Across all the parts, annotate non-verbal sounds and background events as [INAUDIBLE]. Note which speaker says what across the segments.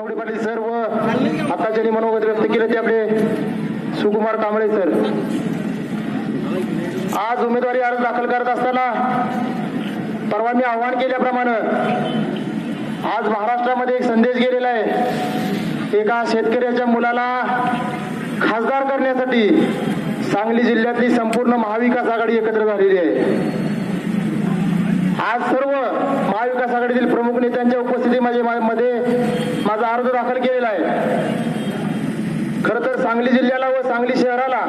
Speaker 1: Tawde Patil sir व आता ज्यांनी मनोगत व्यक्त केलं ते आपले सुकुमार कांबळे सर. आज उमेदवारी अर्ज दाखल करत असताना परवा मी आव्हान केल्याप्रमाणे आज महाराष्ट्रामध्ये एक संदेश गेलेला आहे. एका शेतकऱ्याच्या मुलाला खासदार करण्यासाठी सांगली जिल्ह्यातली संपूर्ण महाविकास आघाडी एकत्र झालेली आहे. आज सर्व महाविकास आघाडीतील प्रमुख नेत्यांच्या उपस्थितीमध्ये मध्ये माझा अर्ज दाखल केलेला आहे. खर तर सांगली जिल्ह्याला व सांगली शहराला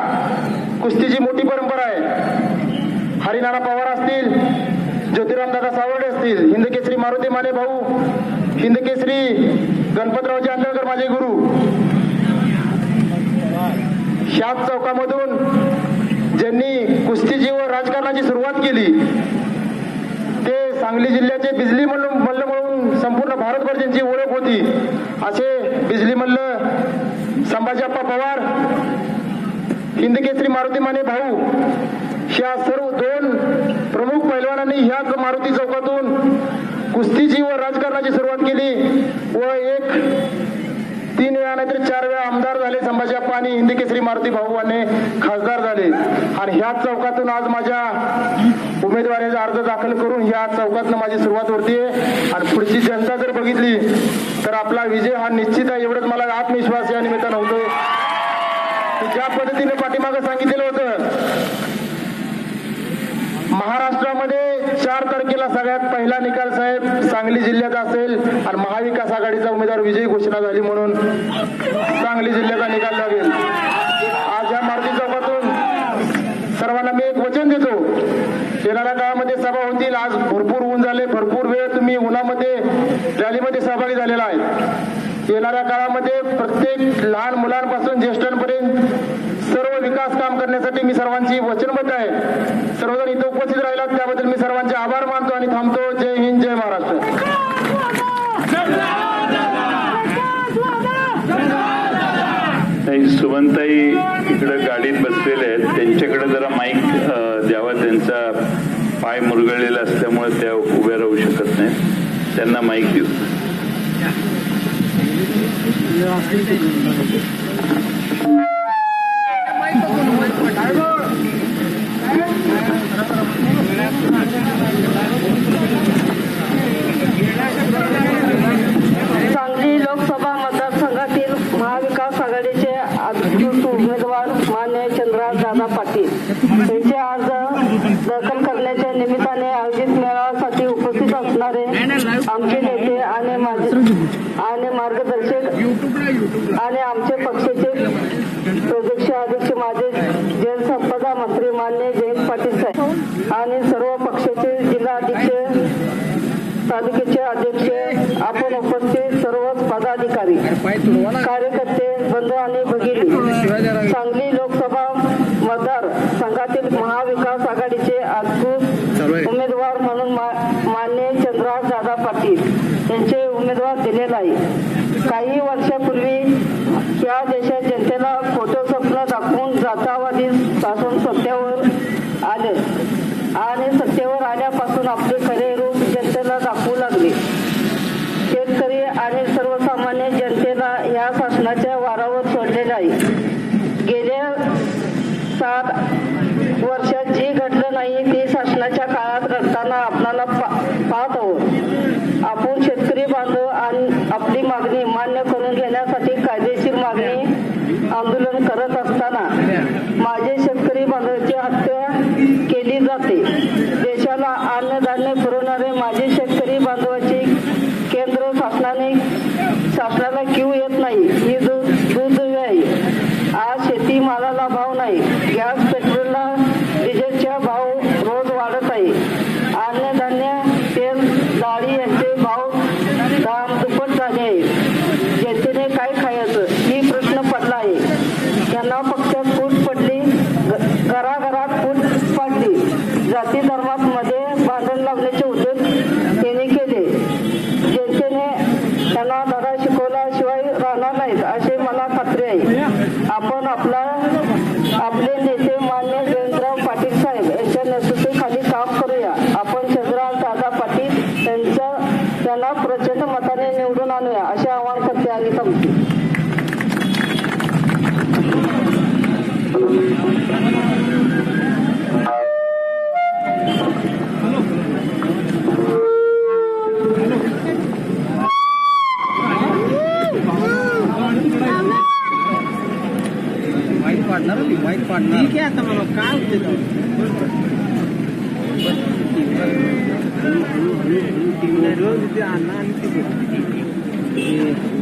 Speaker 1: कुस्तीची मोठी परंपरा आहे. हरिनाना पवार असतील ज्योतिरामदादा सावर्डे असतील हिंदकेसरी मारुती माने भाऊ हिंदकेसरी गणपतरावचे आंदळकर माझे गुरु. ह्याच चौकामधून ज्यांनी कुस्तीची व राजकारणाची सुरुवात केली सांगली जिल्ह्याचे बिजली मल्ल मल्ल म्हणून संपूर्ण भारतभर ज्यांची ओळख होती असे बिजली मल्ल संभाजीप्पा पवार हिंदकेसरी मारुती माने भाऊ ह्या सर्व दोन प्रमुख पैलवानांनी ह्या मारुती चौकातून कुस्तीची व राजकारणाची सुरुवात केली व एक तीन वेळा नाहीतर चार वेळा आमदार झाले संभाजीप्पा आणि हिंदकेसरी मारुती भाऊ आणि खासदार झाले. आणि ह्याच चौकातून आज माझ्या उमेदवारीचा अर्ज दाखल करून ह्या चौकातनं माझी सुरुवात होती. आणि पुढची जनता जर बघितली तर आपला विजय हा निश्चित आहे एवढंच मला आत्मविश्वास या निमित्तानं होतोय. ज्या पद्धतीने पाठीमागं सांगितलेलं होतं महाराष्ट्रामध्ये चार तारखेला सगळ्यात पहिला निकाल साहेब सांगली जिल्ह्यात असेल आणि महाविकास आघाडीचा उमेदवार विजयी घोषणा झाली म्हणून सांगली जिल्ह्याचा निकाल लागेल आज या मारुती चौकातून सर्वांना मी एक वचन देतो येणाऱ्या काळामध्ये सभा होतील आज भरपूर ऊन झाले भरपूर वेळ तुम्ही उन्हामध्ये रॅलीमध्ये सहभागी झालेला आहे येणाऱ्या काळामध्ये प्रत्येक लहान मुलांपासून ज्येष्ठांपर्यंत सर्व विकास काम करण्यासाठी मी सर्वांची वचनबद्ध आहे. सर्वजण इथं उपस्थित राहिलात त्याबद्दल मी सर्वांचे आभार मानतो आणि थांबतो. जय हिंद जय महाराष्ट्र.
Speaker 2: ताई सुमनताई इकडे गाडीत बसलेले आहेत. त्यांच्याकडे जरा माईक द्यावा. त्यांचा पाय मुरगळलेला असल्यामुळे त्या उभ्या राहू शकत नाहीत. त्यांना माईक देऊ.
Speaker 3: सांगली लोकसभा मतदारसंघातील महाविकास आघाडीचे अधिकृत उमेदवार मान्य चंद्रराज दादा पाटील. यांचे अर्ज दाखल करण्याच्या निमित्ताने आयोजित मेळाव्यासाठी उपस्थित असणारे आमचे नेते आणि माझे आणि मार्गदर्शक आणि आमचे पक्षाचे प्रदेश अध्यक्ष माझे जलसंपदा मंत्री मान्य जयंत पाटील साहेब आणि सर्व पक्षाचे जिल्हाध्यक्ष तालुक्याचे अध्यक्ष आपण उपस्थित सर्वच पदाधिकारी कार्यकर्ते बंधू आणि भगिनी सांगली लोकसभा मतदार संघातील महाविकास आघाडीचे अधिकृत उमेदवार म्हणून मा- मान्य चंद्रराज दादा पाटील यांचे उमेदवार दिलेला आहे. काही वर्षापूर्वी या आणि आपले खरे रूप जनतेला दाखवू लागले. शेतकरी आणि सर्वसामान्य जनतेला या शासनाच्या वारावर सोडले नाही. गेल्या सात वर्षात जे घडलं नाही ते शासनाच्या काळात घडताना आपणाला पा- पाहत आहोत आपण शेतकरी बांधव आणि आपली मागणी मान्य करून घेण्यासाठी कायदेशीर मागणी आंदोलन करत असताना माझे शेतकरी केली जाते. देशाला अन्नधान्य पुरवणारे माझे शेतकरी बांधवाचे केंद्र शासनाने शासनाला क्यू येत नाही. ही दूध दूध आहे. आज शेती मालाला भाव नाही. गॅस पेट्रोलला डिझेलच्या भाव रोज वाढत आहे. अन्नधान्य तेल डाळी यांचे भाव दाम दुप्पट झाले आहे. जनतेने काय खायचं ही प्रश्न पडला आहे. त्यांना फक्त फूट पडली. घरात जाती धर्मात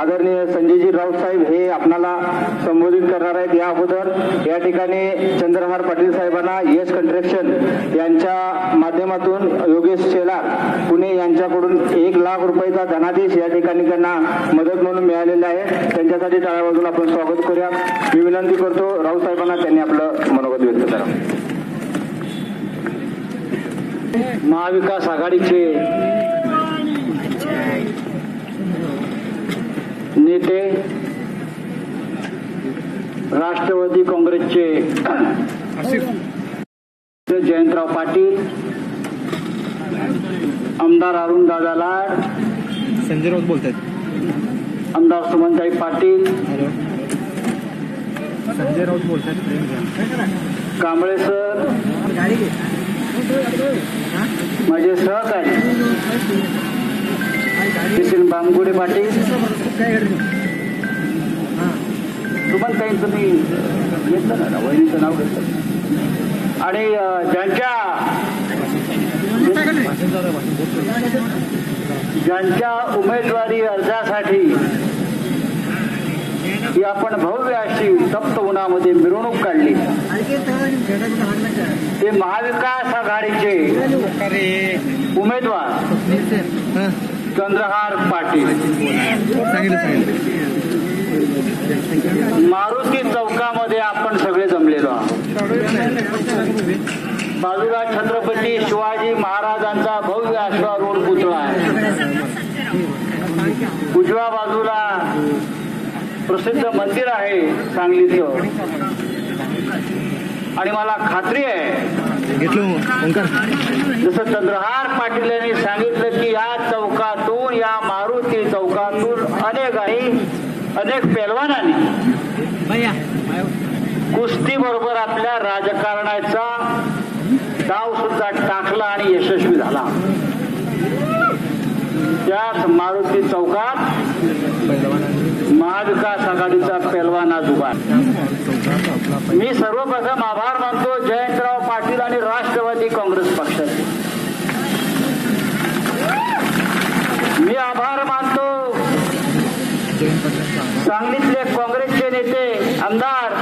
Speaker 4: आदरणीय संजयजी राऊत साहेब हे आपणाला संबोधित करणार आहेत. या अगोदर या ठिकाणी चंद्रहार पाटील साहेबांना यश कन्स्ट्रक्शन यांच्या माध्यमातून योगेश शेलार पुणे यांच्याकडून एक लाख रुपयाचा धनादेश या ठिकाणी त्यांना मदत म्हणून मिळालेला आहे. त्यांच्यासाठी टाळ्या बाजूला आपण स्वागत करूया. मी विनंती करतो राऊत साहेबांना त्यांनी आपलं मनोगत व्यक्त करा. महाविकास आघाडीचे नेते राष्ट्रवादी काँग्रेसचे जयंतराव पाटील आमदार अरुण दादा लाड
Speaker 5: संजय राऊत बोलतात
Speaker 4: आमदार सुमनताई पाटील
Speaker 5: संजय राऊत बोलतात
Speaker 4: कांबळे सर माझे सहकारी नितीन बामगुडे पाटील सुमनताईंचं मी? घेतलं ना वहिनीचं नाव घेतलं आणि ज्यांच्या ज्यांच्या उमेदवारी अर्जासाठी ही आपण भव्य अशी तप्त उन्हामध्ये मिरवणूक काढली. ते महाविकास आघाडीचे उमेदवार चंद्रहार पाटील. मारुती चौकामध्ये आपण सगळे जमलेलो आहोत. बाजूला छत्रपती शिवाजी महाराजांचा भव्य अश्वारूढ पुतळा आहे. उजव्या बाजूला प्रसिद्ध मंदिर आहे सांगलीचं. आणि मला खात्री आहे जसं चंद्रहार पाटील यांनी सांगितलं की या चौकातून या मारुती चौकातून अनेकांनी अनेक पेलवानांनी
Speaker 5: भैया.
Speaker 4: कुस्ती बरोबर आपल्या राजकारणाचा डाव सुद्धा टाकला आणि यशस्वी झाला. त्याच मारुती चौकात महाविकास आघाडीचा पेलवान आज उभा. मी सर्वप्रथम आभार मानतो जयंतराव पाटील आणि राष्ट्रवादी काँग्रेस पक्षाचे सांगलीतले काँग्रेसचे नेते आमदार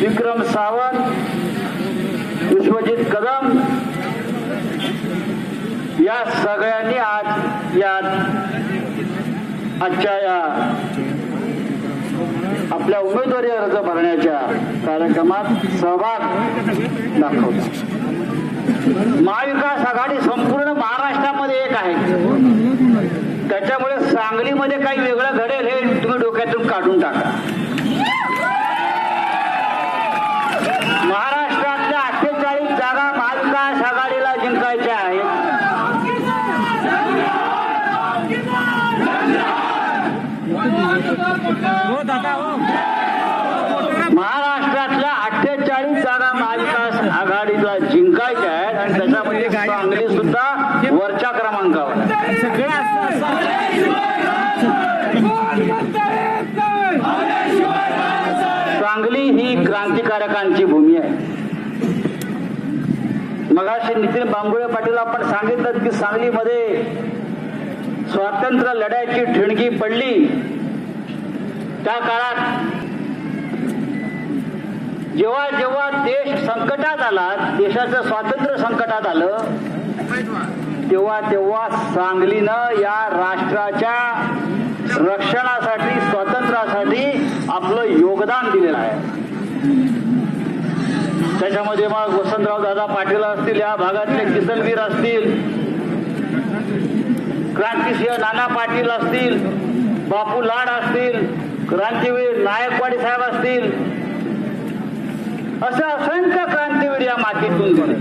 Speaker 4: विक्रम सावंत विश्वजित कदम या सगळ्यांनी आज या आजच्या या आपल्या उमेदवारी अर्ज भरण्याच्या कार्यक्रमात सहभाग दाखवला. महाविकास आघाडी संपूर्ण महाराष्ट्रामध्ये एक आहे. त्याच्यामुळे मध्ये काही वेगळं घडेल हे तुम्ही डोक्यातून काढून टाका. महाराष्ट्रातल्या अठ्ठेचाळीस जागा महाविकास आघाडीला जिंकायच्या आहेत. महाराष्ट्रातल्या अठ्ठेचाळीस जागा महाविकास आघाडीला जिंकायच्या आहेत आणि त्याच्यामध्ये सांगली सुद्धा वरच्या क्रमांकावर आहे.
Speaker 5: सगळं असं असं
Speaker 4: सांगली ही क्रांतिकारकांची भूमी आहे. मगाशी नितीन बांबुळे पाटील आपण सांगितलं की सांगलीमध्ये स्वातंत्र्य लढ्याची ठिणगी पडली. त्या काळात जेव्हा जेव्हा देश संकटात आला देशाचं स्वातंत्र्य संकटात आलं तेव्हा तेव्हा सांगलीनं या राष्ट्राच्या रक्षणासाठी स्वातंत्र्यासाठी आपलं योगदान दिलेलं आहे. त्याच्यामध्ये मग वसंतराव दादा पाटील असतील या भागातले किसनवीर असतील क्रांतिसिंह नाना पाटील असतील बापू लाड असतील क्रांतीवीर नायकवाडी साहेब असतील असं असंख्य क्रांतीवीर या मातीतून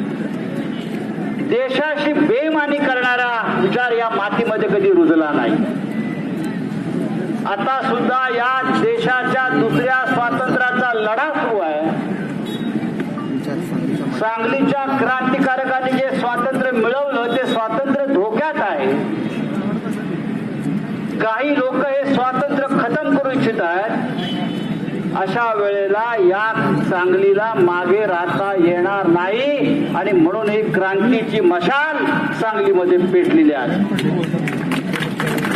Speaker 4: देशाशी बेमानी करणारा विचार या मातीमध्ये कधी रुजला नाही. आता सुद्धा या देशाच्या दुसऱ्या स्वातंत्र्याचा लढा सुरू आहे. सांगलीच्या क्रांतिकारकांनी जे स्वातंत्र्य मिळवलं ते स्वातंत्र्य धोक्यात आहे. काही लोक हे स्वातंत्र्य खतम करू इच्छित आहेत. अशा वेळेला या सांगलीला मागे राहता येणार नाही आणि म्हणून ही क्रांतीची मशाल सांगलीमध्ये पेटलेली आहे.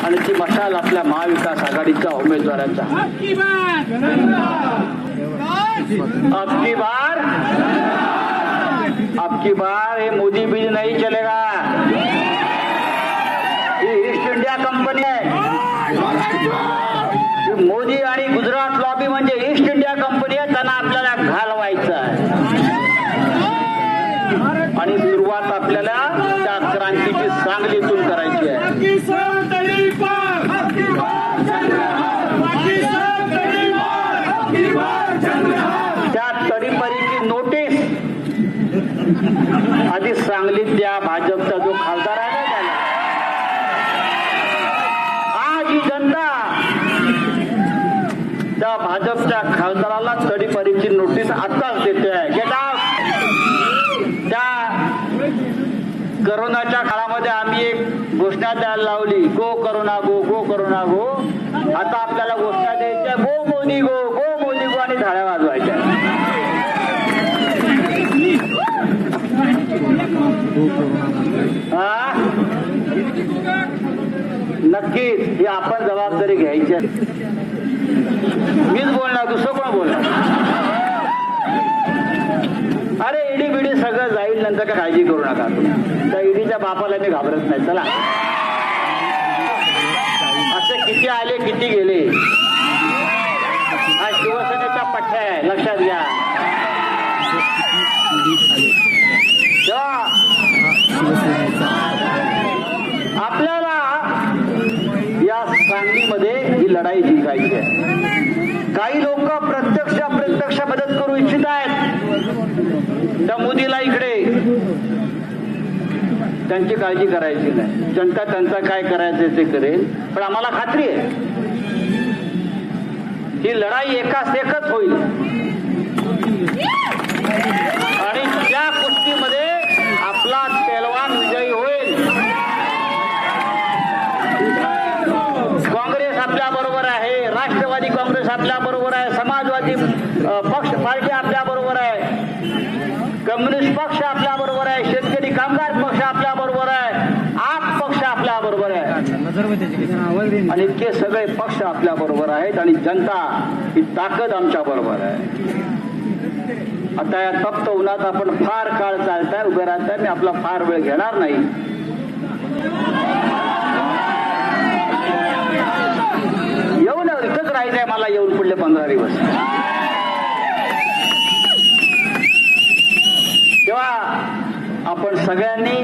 Speaker 4: आणि ती मशाल आपल्या महाविकास आघाडीच्या उमेदवारांचा अबकी बार. अबकी बार हे मोदी बिल नाही चलेगा. ही ईस्ट इंडिया कंपनी आहे. मोदी आणि गुजरात लॉबी म्हणजे ईस्ट इंडिया कंपनी आहे त्यांना आपल्याला घालवायचं आहे आणि सुरुवात आपल्याला त्या क्रांतीची सांगलीतून करायची आहे
Speaker 5: पाकिस्तान तडीपार पाकिस्तान तडीपार
Speaker 4: त्या तडीपरीची नोटीस आधी सांगलीतल्या भाजपचा जो खासदार आहे ना त्याला आज ही जनता! त्या भाजपच्या खासदाराला तडीपरीची नोटीस आता देते आहे गेट त्या करोनाच्या काळामध्ये आम्ही एक घोषणा द्यायला लावली go corona go go corona go आता आपल्याला घोषणा द्यायच्या गो मोदी गो गो मोदी गो आणि धाड्या वाजवायच्या हा? नक्कीच ही आपण जबाबदारी घ्यायची आहे. मीच बोलणार दुसरं कोण बोलणार? अरे इडी बिडी सगळं जाईल नंतर का काळजी करू नका तुम्ही. त्या इडीच्या बापाला मी घाबरत नाही. चला. असे किती आले किती गेले? हा शिवसेनेचा पठ्ठ्या आहे लक्षात घ्या तेव्हा आपल्याला या सांगलीमध्ये ही लढाई जिंकायची आहे काही लोक प्रत्यक्ष अप्रत्यक्ष मदत करू इच्छित आहेत. त्या मोदीला इकडे. त्यांची काळजी करायची नाही. जनता त्यांचा काय करायचं ते करेल. पण आम्हाला खात्री आहे. ही लढाई एकाच एकच होईल आणि त्या कुस्तीमध्ये आपला पेलवान विजयी होईल काँग्रेस आपल्या बरोबर आहे राष्ट्रवादी काँग्रेस आपल्या बरोबर आहे समाजवादी अ, पक्ष पार्टी आपल्या बरोबर आहे कम्युनिस्ट पक्ष आपल्या बरोबर आहे शेतकरी कामगार पक्ष आपल्या बरोबर आहे आप पक्ष आपल्या बरोबर आहे आणि इतके सगळे पक्ष आपल्या बरोबर आहेत आणि जनता ही ताकद आमच्या बरोबर आहे. आता या तप्त उन्हात आपण फार काळ चालताय उभे राहताय मी आपला फार वेळ घेणार नाही. येऊन इथंच राहायचंय मला येऊन पुढले पंधरा दिवस. तेव्हा आपण सगळ्यांनी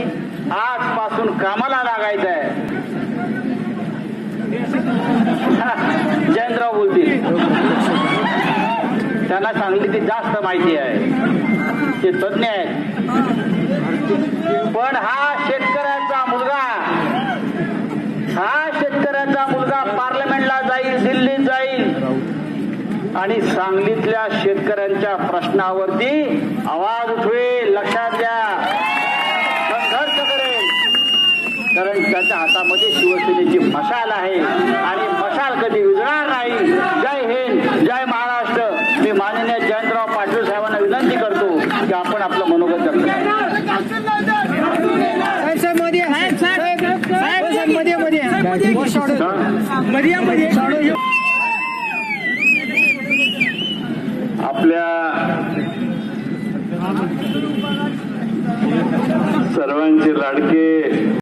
Speaker 4: आजपासून कामाला लागायचं आहे [LAUGHS] जयंतराव बोलतील. त्यांना सांगली ती जास्त माहिती आहे. ते तज्ञ आहेत. पण हा शेतकऱ्याचा मुलगा हा शेतकऱ्याचा मुलगा पार्लमेंटला जाईल दिल्लीत जाईल. आणि सांगलीतल्या शेतकऱ्यांच्या प्रश्नावरती आवाज उठवेल लक्षात घ्या. संघर्ष करेल. कारण त्याच्या हातामध्ये शिवसेनेची मशाल आहे आणि मशाल कधी विजणार नाही जय हिंद जय महाराष्ट्र मी माननीय जयंतराव पाटील साहेबांना विनंती करतो की आपण आपलं मनोगत व्यक्त करा
Speaker 5: साहेबमध्ये साहेब साहेब साहेबमध्ये मध्ये मध्ये
Speaker 2: आपल्या सर्वांचे लाडके